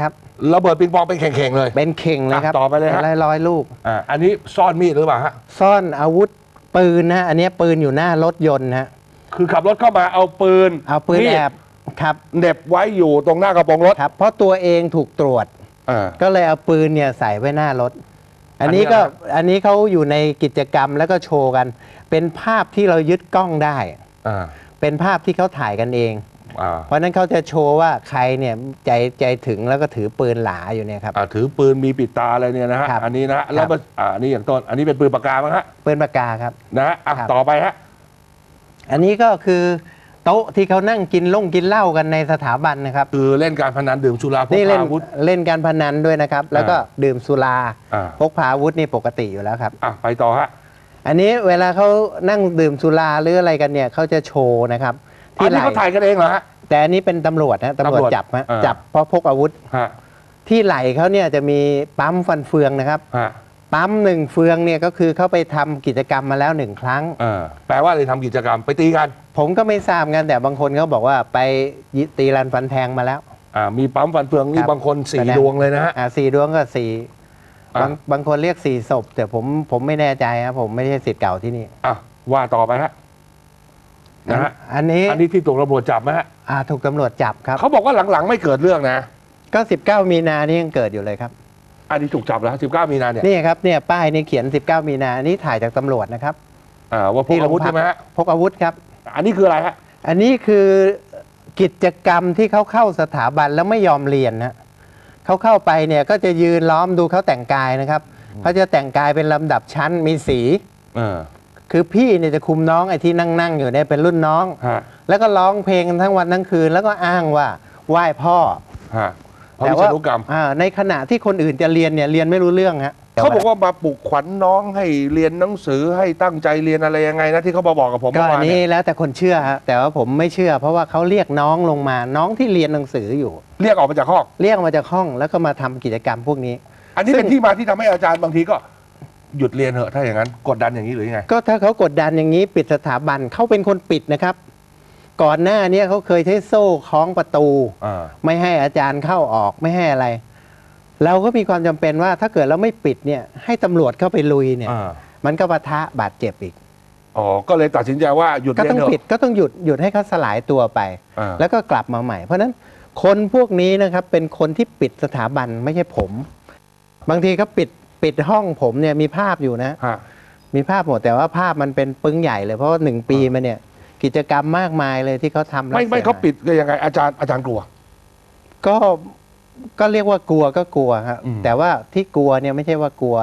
ครับ ระเบิดปิงปองเป็นแข่งๆเลย เป็นเข่งเลยครับอะต่อไปเลยฮะร้อยร้อยลูก อ่าอันนี้ซ่อนมีดหรือเปล่าฮะ ซ่อนอาวุธปืนนะอันเนี้ยปืนอยู่หน้ารถยนต์นะคือขับรถเข้ามาเอาปืนเอาปืนมีดแอบครับเหน็บไว้อยู่ตรงหน้ากระโปรงรถครับ เพราะตัวเองถูกตรวจ อ่า ก็เลยเอาปืนเนี่ยใส่ไว้หน้ารถ อันนี้อันนี้ก็อะไรอันนี้เขาอยู่ในกิจกรรมแล้วก็โชว์กัน เป็นภาพที่เรายึดกล้องได้ อ่า เป็นภาพที่เขาถ่ายกันเอง อ่าเพราะฉะนั้นเขาจะโชว์ว่าใครเนี่ยใจใจถึงแล้วก็ถือปืนหลาอยู่เนี่ยครับ อ่าถือปืนมีปิดตาอะไรเนี่ยนะฮะครับอันนี้นะฮะแล้วมันอ่าอันนี้อย่างต้นอันนี้เป็นปืนปากกามั้งฮะปืนปากกาครับ นะฮะอะครับ ต่อไปฮะอันนี้ก็คือโต๊ะที่เขานั่งกินล่งกินเหล้ากันในสถาบันนะครับ คือเล่นการพนันดื่มสุราพกนี่เล่พานอาวุธ เล่นการพนันด้วยนะครับ แล้วก็ดื่มสุราอ่า พกพาอาวุธนี่ปกติอยู่แล้วครับ อะไปต่อฮะ อันนี้เวลาเขานั่งดื่มสุราหรืออะไรกันเนี่ยเขาจะโชว์นะครับ อันนี้ไหเขาถ่ายกันเองเหรอฮะ แต่อันนี้เป็นตำรวจนะตำรวจตำรวจจับฮะอ่า จับเพราะพกอาวุธ ฮะที่ไหล่เขาเนี่ยจะมีปั๊มฟันเฟืองนะครับ ฮะปั๊มหนึ่งเฟืองเนี่ยก็คือเขาไปทำกิจกรรมมาแล้วหนึ่งครั้งอ่าแปลว่าเลยทำกิจกรรมไปตีกันผมก็ไม่ทราบกันแต่บางคนเขาบอกว่าไปตีรันฟันแทงมาแล้ว อ่ามีปั๊มฟันเฟืองนี่ครับบางคนสี่แสดง ดวงเลยนะฮะ อ่าสี่ดวงก็สี่อะ บางบางคนเรียกสี่ศพแต่ผมผมไม่แน่ใจครับผมไม่ใช่สิทธิ์เก่าที่นี่ อะว่าต่อไปฮะ นะฮะอันนี้อันนี้ที่ถูกตำรวจจับไหมฮะอ่าถูกตำรวจจับครับ เขาบอกว่าหลังๆไม่เกิดเรื่องนะ ก็ 19 มีนานี่ยังเกิดอยู่เลยครับ อันนี้ถูกจับแล้วสิบเก้ามีนาเนี่ยนี่ครับเนี่ยป้ายนี่เขียน 19 มีนาอันนี้ถ่ายจากตำรวจนะครับอ่าว่าพกอาวุธใช่ไหมฮะพกอาวุธครับ อันนี้คืออะไรฮะอันนี้คือกิจกรรมที่เขาเข้าสถาบันแล้วไม่ยอมเรียนนะเขาเข้าไปเนี่ยก็จะยืนล้อมดูเขาแต่งกายนะครับเขาจะแต่งกายเป็นลำดับชั้นมีสีเออ คือพี่เนี่ยจะคุมน้องไอ้ที่นั่งนั่งๆอยู่เนี่ยเป็นรุ่นน้อง ฮะแล้วก็ร้องเพลงกันทั้งวันทั้งคืน แล้วก็อ้างว่าไหว้พ่อฮะพระวิษณุกรรม อ่าในขณะที่คนอื่นจะเรียนเนี่ยเรียนไม่รู้เรื่องฮะเขาบอกว่ามาปลุกขวัญน้องให้เรียนหนังสือให้ตั้งใจเรียนอะไรยังไงนะที่เขามาบอกกับผมก็เมื่ออัวานนนี้เนี่ยแล้วแต่คนเชื่อฮะแต่ว่าผมไม่เชื่อ เพราะว่าเขาเรียกน้องลงมาน้องที่เรียนหนังสืออยู่ เรียกออกมาจากห้อง เรียกมาจากห้องแล้วก็มาทำกิจกรรมพวกนี้ อันนี้ซึ่ง เป็นที่มาที่ทำให้อาจารย์บางทีก็ หยุดเรียนเถอะถ้าอย่างนั้นกดดันอย่างนี้หรือยังไง ก็ถ้าเขากดดันอย่างนี้ปิดสถาบันเขาเป็นคนปิดนะครับ ก่อนหน้าเนี้เขาเคยใช้โซ่คล้องประตู อ่า ไม่ให้อาจารย์เข้าออกไม่ให้อะไร เราก็มีความจำเป็นว่าถ้าเกิดเราไม่ปิดเนี่ย ให้ตำรวจเข้าไปลุยเนี่ย อ่า มันก็ปะทะบาดเจ็บอีก อ๋อ ก็เลยตัดสินใจว่าหยุดก็เรียนต้องเถอะปิดก็ต้องหยุดหยุดให้เขาสลายตัวไป อ่าแล้วก็กลับมาใหม่ เพราะฉะนั้นคนพวกนี้นะครับเป็นคนที่ปิดสถาบันไม่ใช่ผม บางทีเขาปิด ปิดห้องผมเนี่ยมีภาพอยู่นะ ฮะ มีภาพหมดแต่ว่าภาพมันเป็นปึ้งใหญ่เลยเพราะว่าหนึ่งปีมาเนี่ย กิจกรรมมากมายเลยที่เขาทำแล้วไม่ไม่สียหยเขาปิดก็ยังไงอาจารย์อาจารย์กลัว ก็ก็เรียกว่ากลัวก็กลัวครับอืม แต่ว่าที่กลัวเนี่ยไม่ใช่ว่ากลัว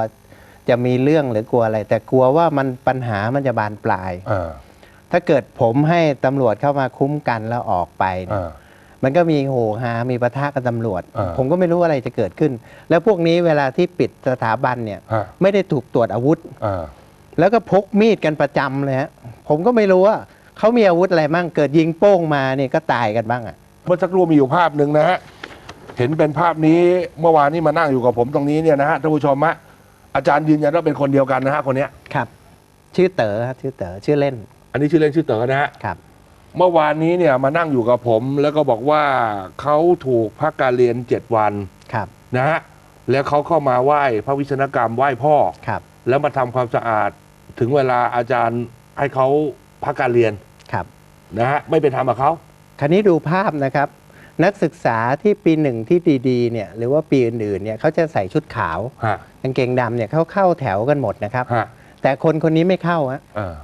จะมีเรื่องหรือกลัวอะไร แต่กลัวว่ามันปัญหามันจะบานปลาย อ่าถ้าเกิดผมให้ตำรวจเข้ามาคุ้มกันแล้วออกไปเนี่ย อ่า มันก็มีโหฮามีปะทะกับตำรวจ อ่าผมก็ไม่รู้อะไรจะเกิดขึ้น แล้วพวกนี้เวลาที่ปิดสถาบันเนี่ยฮะ ไม่ได้ถูกตรวจอาวุธ อ่า แล้วก็พกมีดกันประจำเลยฮะผมก็ไม่รู้ว่าเขามีอาวุธอะไรบ้างเกิดยิงโป้งมาเนี่ยก็ตายกันบ้างอะ เมื่อสักครู่มีอยู่ภาพหนึ่งนะฮะ เห็นเป็นภาพนี้เมื่อวานนี้มานั่งอยู่กับผมตรงนี้เนี่ยนะฮะท่านผู้ชมฮะอาจารย์ยืนยันว่าเป็นคนเดียวกันนะฮะคนเนี้ย ครับ ชื่อเต๋อครับชื่อเต๋อชื่อเล่นอันนี้ชื่อเล่นชื่อเต๋อนะฮะ ครับ เมื่อวานนี้เนี่ยมานั่งอยู่กับผม แล้วก็บอกว่าเขาถูกพักการเรียนเจ็ดวันครับนะฮะแล้วเขาเข้ามาไหว้พระวิษณกรรมไหว้พ่อ ครับ แล้วมาทำความสะอาดถึงเวลาอาจารย์ให้เขาพักการเรียนครับ นะฮะไม่เป็นธรรมกับเขาคราวนี้ดูภาพนะครับ นักศึกษาที่ปีหนึ่งที่ดีๆเนี่ยหรือว่าปีอื่นๆเนี่ยเขาจะใส่ชุดขาวฮะกางเกงดำเนี่ยเขาเข้าแถวกันหมดนะครับ ฮะแต่คนคนนี้ไม่เข้าฮะ เออ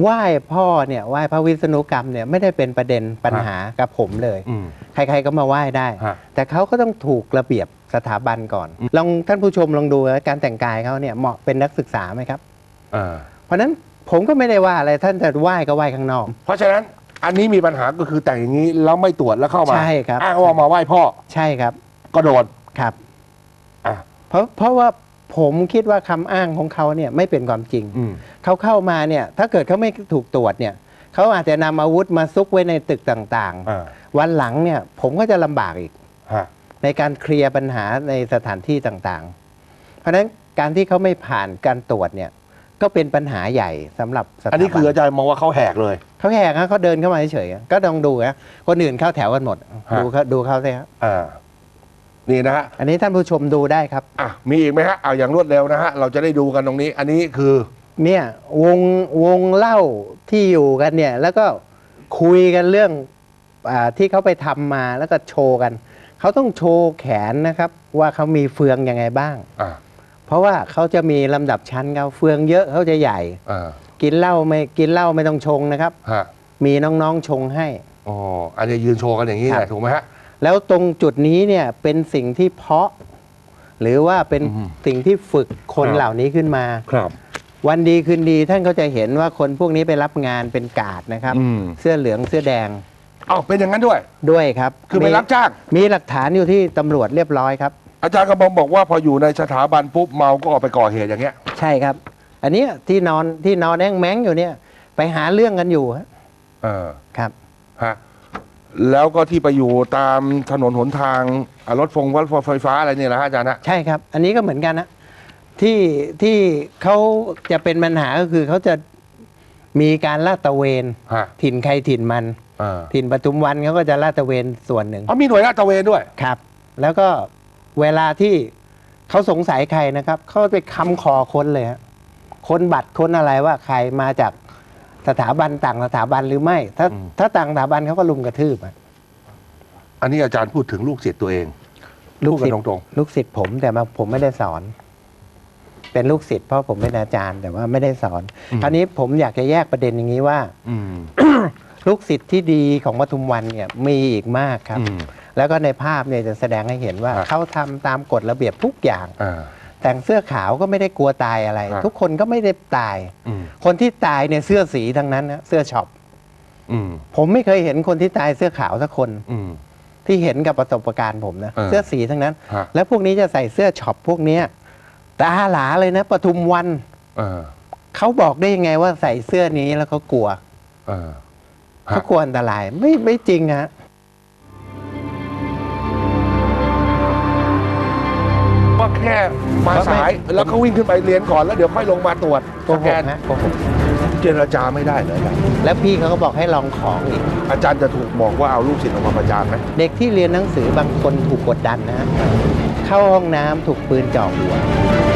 ไหว้พ่อเนี่ยไหว้พระวิษณุกรรมเนี่ยไม่ได้เป็นประเด็นปัญหากับผมเลย อืม ใครๆก็มาไหว้ได้ ฮะ แต่เขาก็ต้องถูกระเบียบสถาบันก่อน ลองท่านผู้ชมลองดูนะการแต่งกายเขาเนี่ยเหมาะเป็นนักศึกษาไหมครับเออเพราะฉะนั้นผมก็ไม่ได้ว่าอะไรท่านจะไหว้ก็ไหว้ข้างนอก เพราะฉะนั้นอันนี้มีปัญหาก็คือแต่งอย่างนี้แล้วไม่ตรวจแล้วเข้ามาใช่ครับ อ้างว่ามาไหว้พ่อใช่ครับก็โดนครับ อะเพราะเพราะว่า ผมคิดว่าคำอ้างของเขาเนี่ยไม่เป็นความจริง อืม เขาเข้ามาเนี่ยถ้าเกิดเขาไม่ถูกตรวจเนี่ยเขาอาจจะนำอาวุธมาซุกไว้ในตึกต่างอ่าๆ วันหลังเนี่ยผมก็จะลำบากอีก ฮะ ในการเคลียร์ปัญหาในสถานที่ต่างๆ เพราะฉะนั้นการที่เขาไม่ผ่านการตรวจเนี่ยก็เป็นปัญหาใหญ่สำหรับสถาบันอันนี้คืออาจารย์มองว่าเขาแหกเลย เขาแหกนะเขาเดินเข้ามาเฉยๆก็ต้องดูนะคนอื่นเข้าแถวกันหมด ฮะ ดูเขาดูเขาสิครับ อ่า นี่นะฮะอันนี้ท่านผู้ชมดูได้ครับ อะมีอีกไหมฮะเอาอย่างรวดเร็วนะฮะเราจะได้ดูกันตรงนี้ อันนี้คือเนี่ยวงวงเล่าที่อยู่กันเนี่ย แล้วก็คุยกันเรื่องอาที่เขาไปทำมาแล้วก็โชว์กัน เขาต้องโชว์แขนนะครับ ว่าเขามีเฟืองยังไงบ้าง อ่าเพราะว่าเขาจะมีลำดับชั้นเขาเฟืองเยอะเขาจะใหญ่ อ่ากินเหล้าไม่กินเหล้าไม่ต้องชงนะครับ ฮะมีน้องๆชงให้ อ๋ออันนี้ยืนโชว์กันอย่างนี้ครัแหบละถูกไหมฮะ แล้วตรงจุดนี้เนี่ยเป็นสิ่งที่เพาะ หรือว่าเป็นอืมสิ่งที่ฝึกคนครับเหล่านี้ขึ้นมาครับ วันดีคืนดีท่านก็จะเห็นว่าคนพวกนี้ไปรับงานเป็นกาดนะครับอืมเสื้อเหลืองเสื้อแดงเอ้าเป็นอย่างนั้นด้วยด้วยครับ คือไปมีรับจ้างมีหลักฐานอยู่ที่ตำรวจเรียบร้อยครับ อาจารย์กระบองบอกว่าพออยู่ในสถาบันปุ๊บเมาก็ออกไปก่อเหตุอย่างเงี้ย ใช่ครับ อันเนี้ยที่นอนที่นอนแอ้งแม้งอยู่เนี่ย ไปหาเรื่องกันอยู่ฮะเออครับฮะ แล้วก็ที่ไปอยู่ตามถนนหนทางอะรถฟงวัดไฟฟ้าอะไรเนี่ยแหละฮะอาจารย์ฮะ ใช่ครับ อันนี้ก็เหมือนกันนะที่ที่เขาจะเป็นปัญหาก็คือเขาจะมีการลาดตระเวน ฮะถิ่นใครถิ่นมันเออถิ่นปทุมวันเขาก็จะลาดตระเวนส่วนหนึ่งอ๋อมีหน่วยลาดตระเวนด้วย ครับ แล้วก็เวลาที่เขาสงสัยใครนะครับเขาไปคำคอค้นเลยฮะค้นบัตรค้นอะไรว่าใครมาจาก สถาบันต่างสถาบันหรือไม่ ถ้าอืมถ้าต่างสถาบันเขาก็ลุมกระทืบอะอันนี้อาจารย์พูดถึงลูกศิษย์ตัวเอง ลูกพูดกัศินษย์ตรง ลูกศิษย์ผมแต่มาผมไม่ได้สอน เป็นลูกศิษย์เพราะผมเป็นอาจารย์แต่ว่าไม่ได้สอนคราวนี้ผมอยากจะแยกประเด็นอย่างนี้ว่าๆอืม ลูกศิษย์ที่ดีของปทุมวันเนี่ยมีอีกมากครับอืมแล้วก็ในภาพเนี่ยจะแสดงให้เห็นว่าครับ เขาทำตามกฎระเบียบทุกอย่าง อ่า แต่งเสื้อขาวก็ไม่ได้กลัวตายอะไรครับทุกคนก็ไม่ได้ตายอืมคนที่ตายเนี่ยเสื้อสีทั้งนั้นนะเสื้อช็อปอืมผมไม่เคยเห็นคนที่ตายเสื้อขาวสักคนอืมที่เห็นกับประสบการณ์ผมนะเออเสื้อสีทั้งนั้นฮะแล้วพวกนี้จะใส่เสื้อช็อปพวกเนี้ยตาหลาเลยนะปทุมวันเออเขาบอกได้ยังไงว่าใส่เสื้อนี้แล้วเขากลัวเออฮะเขากลัวอันตรายไม่ไม่จริงฮะ แค่มาสายแล้วก็วิ่งขึ้นไปเรียนก่อนแล้วเดี๋ยวค่อยลงมาตรวจโกสหแกกนนะโกหกเจรจาไม่ได้เลยนะแล้วพี่เขาก็บอกให้ลองของอีก อาจารย์จะถูกบอกว่าเอาลูกศิษย์ออกมาประจานไหม เด็กที่เรียนหนังสือบางคนถูกกดดันนะฮะ เข้าห้องน้ำถูกปืนจ่อหัว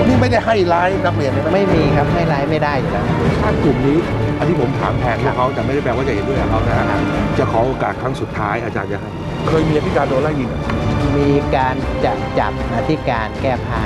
นี่ไม่ได้ให้ร้ายนักเรียนนะไม่มีครับไม่ร้ายไม่ได้อยู่แล้ว ถ้ากลุ่มนี้อันที่ผมถามแทนพวกเขาแต่ไม่ได้แปลว่าจะเห็นด้วยกับเขานะฮะจะขอโอกาสครั้งสุดท้ายอาจารย์จะให้เคยมีอธิการโดนไล่ยิงเหรอ มีการจะจับอธิการแก้ผ้า